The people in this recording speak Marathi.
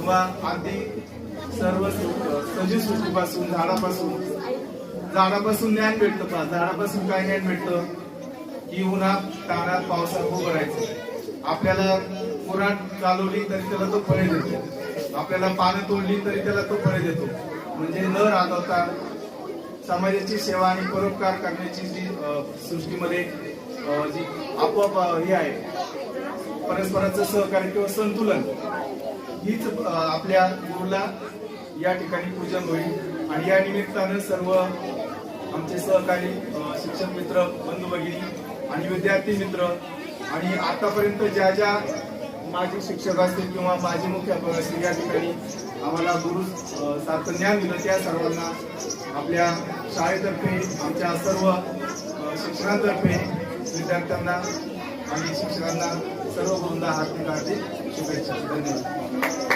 किंवा अगदी सर्व सजीव सृष्टीपासून झाडापासून झाडापासून ज्ञान भेटतं पहा झाडापासून काय ज्ञान भेटतं? की उन्हात तारात पावसात उभं राहायचं. आपल्याला कुराट चालवली तरी त्याला तो फळे देतो. आपल्याला पानं तोडली तरी त्याला तो फळे देतो. म्हणजे न रागवता समाजाची सेवा आणि परोपकार करण्याची जी सृष्टीमध्ये जी आपोआप हे आहे परस्पराचं सहकार्य किंवा संतुलन हीच आपल्या गुरुला या ठिकाणी पूजन होईल. आणि या निमित्तानं सर्व आमचे सहकारी शिक्षक मित्र बंधू भगिनी आणि विद्यार्थी मित्र आणि आतापर्यंत ज्या ज्या माजी शिक्षक असतील किंवा माजी मुख्याध्यापक असतील या ठिकाणी आम्हाला गुरु सारखं ज्ञान दिलं. त्या सर्वांना आपल्या शाळेतर्फे आमच्या सर्व अ, शिक्षकांतर्फे विद्यार्थ्यांना आणि शिक्षकांना सर्व बंधूंना हार्दिक हार्दिक शुभेच्छा. धन्यवाद.